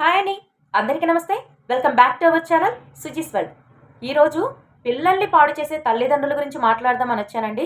Hi అండి. అందరికీ నమస్తే. Welcome back to our channel Suji's world. ఈరోజు పిల్లల్ని పాడు చేసే తల్లిదండ్రుల గురించి మాట్లాడదామని వచ్చానండి.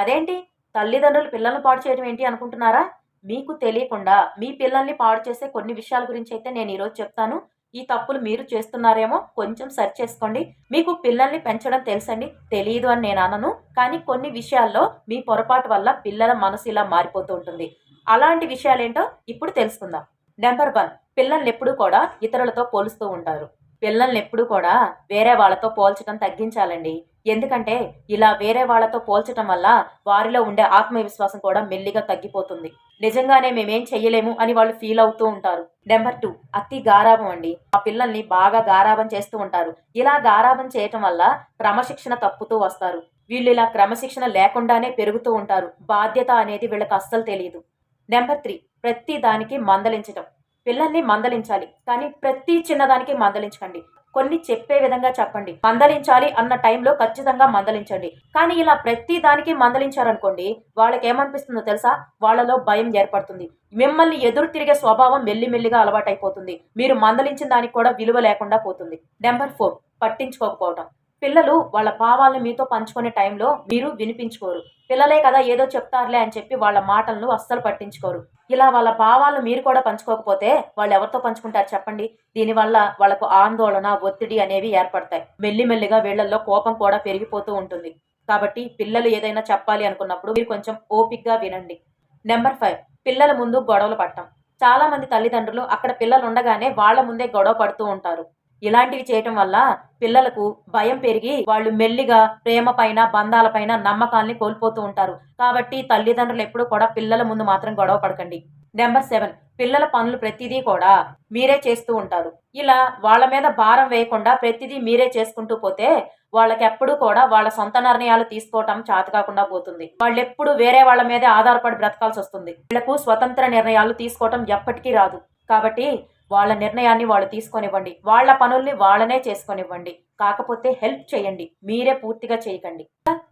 అదేంటి? తల్లిదండ్రులు పిల్లల్ని పాడు చేయడం ఏంటి అనుకుంటున్నారా? మీకు తెలియకుండా మీ పిల్లల్ని పాడు చేసే కొన్ని విషయాల గురించి అయితే నేను ఈరోజు చెప్తాను. ఈ తప్పులు మీరు చేస్తున్నారేమో కొంచెం సెర్చ్ చేసుకోండి. మీకు పిల్లల్ని పెంచడం తెలుసండి. తెలియదు అని నేను అనను. కానీ కొన్ని విషయాల్లో మీ పొరపాటు వల్ల పిల్లల మనసు ఇలా మారిపోతూ ఉంటుంది. అలాంటి విషయాలేంటో ఇప్పుడు తెలుసుకుందాం. నెంబర్ వన్ పిల్లల్ని ఎప్పుడూ కూడా ఇతరులతో పోలుస్తూ ఉంటారు. పిల్లల్ని ఎప్పుడూ కూడా వేరే వాళ్ళతో పోల్చడం తగ్గించాలండి. ఎందుకంటే ఇలా వేరే వాళ్ళతో పోల్చడం వల్ల వారిలో ఉండే ఆత్మవిశ్వాసం కూడా మెల్లిగా తగ్గిపోతుంది. నిజంగానే మేమేం చెయ్యలేము అని వాళ్ళు ఫీల్ అవుతూ ఉంటారు. నెంబర్ టూ అతి గారాబం అండి. ఆ పిల్లల్ని బాగా గారాబం చేస్తూ ఉంటారు. ఇలా గారాబం చేయటం వల్ల క్రమశిక్షణ తప్పుతూ వస్తారు. వీళ్ళు ఇలా క్రమశిక్షణ లేకుండానే పెరుగుతూ ఉంటారు. బాధ్యత అనేది వీళ్ళకి అస్సలు తెలియదు నెంబర్ త్రీ ప్రతి దానికి మందలించటం. పిల్లల్ని మందలించాలి. కానీ ప్రతి చిన్నదానికి మందలించకండి. కొన్ని చెప్పే విధంగా చెప్పండి. మందలించాలి అన్న టైంలో ఖచ్చితంగా మందలించండి. కానీ ఇలా ప్రతి దానికి మందలించారనుకోండి వాళ్ళకి ఏమనిపిస్తుందో తెలుసా? వాళ్ళలో భయం ఏర్పడుతుంది. మిమ్మల్ని ఎదురు తిరిగే స్వభావం మెల్లిమెల్లిగా అలవాటైపోతుంది. మీరు మందలించిన దానికి కూడా విలువ లేకుండా పోతుంది. నెంబర్ ఫోర్ పట్టించుకోకపోవటం. పిల్లలు వాళ్ళ భావాలను మీతో పంచుకునే టైంలో మీరు వినిపించుకోరు. పిల్లలే కదా ఏదో చెప్తారులే అని చెప్పి వాళ్ళ మాటలను అస్సలు పట్టించుకోరు. ఇలా వాళ్ళ భావాలను మీరు కూడా పంచుకోకపోతే వాళ్ళు ఎవరితో పంచుకుంటారు చెప్పండి? దీనివల్ల వాళ్ళకు ఆందోళన ఒత్తిడి అనేవి ఏర్పడతాయి. మెల్లిమెల్లిగా వీళ్ళల్లో కోపం కూడా పెరిగిపోతూ ఉంటుంది. కాబట్టి పిల్లలు ఏదైనా చెప్పాలి అనుకున్నప్పుడు మీరు కొంచెం ఓపిక్గా వినండి. నెంబర్ ఫైవ్ పిల్లల ముందు గొడవలు పట్టం చాలా మంది తల్లిదండ్రులు అక్కడ పిల్లలు ఉండగానే వాళ్ళ ముందే గొడవ పడుతూ ఉంటారు. ఇలాంటివి చేయటం వల్ల పిల్లలకు భయం పెరిగి వాళ్ళు మెల్లిగా ప్రేమ పైన బంధాల పైన నమ్మకాల్ని కోల్పోతూ ఉంటారు. కాబట్టి తల్లిదండ్రులు ఎప్పుడూ కూడా పిల్లల ముందు మాత్రం గొడవ పడకండి. నెంబర్ సెవెన్ పిల్లల పనులు ప్రతిదీ కూడా మీరే చేస్తూ ఉంటారు. ఇలా వాళ్ళ మీద భారం వేయకుండా ప్రతిదీ మీరే చేసుకుంటూ పోతే వాళ్ళకి ఎప్పుడూ కూడా వాళ్ళ సొంత నిర్ణయాలు తీసుకోవటం చాత కాకుండా పోతుంది. వాళ్ళు ఎప్పుడు వేరే వాళ్ళ మీదే ఆధారపడి బ్రతకాల్సి వస్తుంది. వీళ్ళకు స్వతంత్ర నిర్ణయాలు తీసుకోవటం ఎప్పటికీ రాదు. కాబట్టి వాళ్ళ నిర్ణయాన్ని వాళ్ళు తీసుకొనివ్వండి. వాళ్ళ పనుల్ని వాళ్ళనే చేసుకొనివ్వండి. కాకపోతే హెల్ప్ చేయండి. మీరే పూర్తిగా చేయకండి.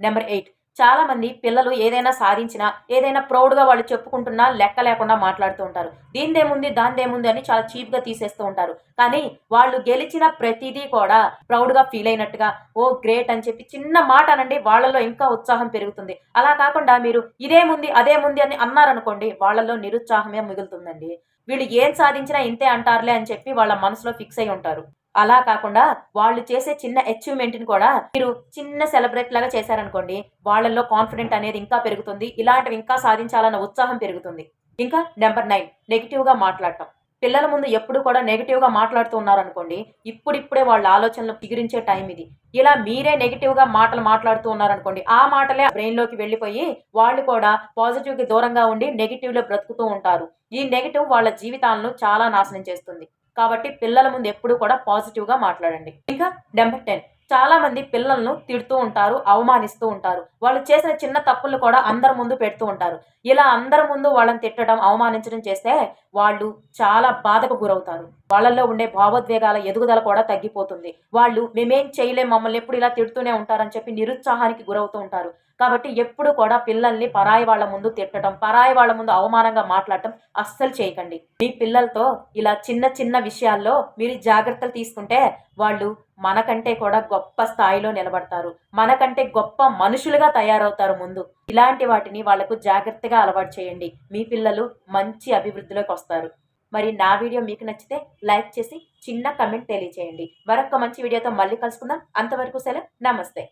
Number eight. చాలా మంది పిల్లలు ఏదైనా సాధించినా ఏదైనా ప్రౌడ్గా వాళ్ళు చెప్పుకుంటున్నా లెక్క లేకుండా మాట్లాడుతూ ఉంటారు. దీనిదేముంది దానిదేముంది అని చాలా చీప్గా తీసేస్తూ ఉంటారు. కానీ వాళ్ళు గెలిచిన ప్రతిదీ కూడా ప్రౌడ్గా ఫీల్ అయినట్టుగా ఓ గ్రేట్ అని చెప్పి చిన్న మాట అనండి వాళ్ళలో ఇంకా ఉత్సాహం పెరుగుతుంది. అలా కాకుండా మీరు ఇదేముంది అదేముంది అని అన్నారనుకోండి వాళ్ళలో నిరుత్సాహమే మిగులుతుందండి. వీళ్ళు ఏం సాధించినా ఇంతే అంటారులే అని చెప్పి వాళ్ళ మనసులో ఫిక్స్ అయి ఉంటారు. అలా కాకుండా వాళ్ళు చేసే చిన్న అచీవ్మెంట్ని కూడా మీరు చిన్న సెలబ్రేట్ లాగా చేశారనుకోండి వాళ్ళల్లో కాన్ఫిడెంట్ అనేది ఇంకా పెరుగుతుంది ఇలాంటివి ఇంకా సాధించాలన్న ఉత్సాహం పెరుగుతుంది. ఇంకా నెంబర్ నైన్ నెగిటివ్గా మాట్లాడటం. పిల్లల ముందు ఎప్పుడు కూడా నెగిటివ్గా మాట్లాడుతూ ఉన్నారనుకోండి ఇప్పుడిప్పుడే వాళ్ళ ఆలోచనలు పిగిరించే టైం ఇది. ఇలా మీరే నెగిటివ్గా మాటలు మాట్లాడుతూ ఉన్నారనుకోండి ఆ మాటలే బ్రెయిన్లోకి వెళ్ళిపోయి వాళ్ళు కూడా పాజిటివ్కి దూరంగా ఉండి నెగిటివ్లో బ్రతుకుతూ ఉంటారు. ఈ నెగిటివ్ వాళ్ళ జీవితాలను చాలా నాశనం చేస్తుంది. కాబట్టి పిల్లల ముందు ఎప్పుడు కూడా పాజిటివ్గా మాట్లాడండి. ఇంకా నెంబర్ టెన్ చాలా మంది పిల్లలను తిడుతూ ఉంటారు అవమానిస్తూ ఉంటారు. వాళ్ళు చేసిన చిన్న తప్పులు కూడా అందరి ముందు పెడుతూ ఉంటారు. ఇలా అందరి ముందు వాళ్ళని తిట్టడం అవమానించడం చేస్తే వాళ్ళు చాలా బాధకు గురవుతారు. వాళ్ళల్లో ఉండే భావోద్వేగాల ఎదుగుదల కూడా తగ్గిపోతుంది. వాళ్ళు మేమేం చేయలేం మమ్మల్ని ఎప్పుడు ఇలా తిడుతూనే ఉంటారని చెప్పి నిరుత్సాహానికి గురవుతూ ఉంటారు. కాబట్టి ఎప్పుడు కూడా పిల్లల్ని పరాయి వాళ్ళ ముందు తిట్టడం పరాయి వాళ్ళ ముందు అవమానంగా మాట్లాడటం అస్సలు చేయకండి. మీ పిల్లలతో ఇలా చిన్న చిన్న విషయాల్లో మీరు జాగ్రత్తలు తీసుకుంటే వాళ్ళు మనకంటే కూడా గొప్ప స్థాయిలో నిలబడతారు. మనకంటే గొప్ప మనుషులుగా తయారవుతారు ముందు. ఇలాంటి వాటిని వాళ్ళకు జాగ్రత్తగా అలవాటు చేయండి. మీ పిల్లలు మంచి అభివృద్ధిలోకి వస్తారు. మరి నా వీడియో మీకు నచ్చితే లైక్ చేసి చిన్న కమెంట్ తెలియచేయండి. మరొక మంచి వీడియోతో మళ్ళీ కలుసుకుందాం. అంతవరకు సెలవు. నమస్తే.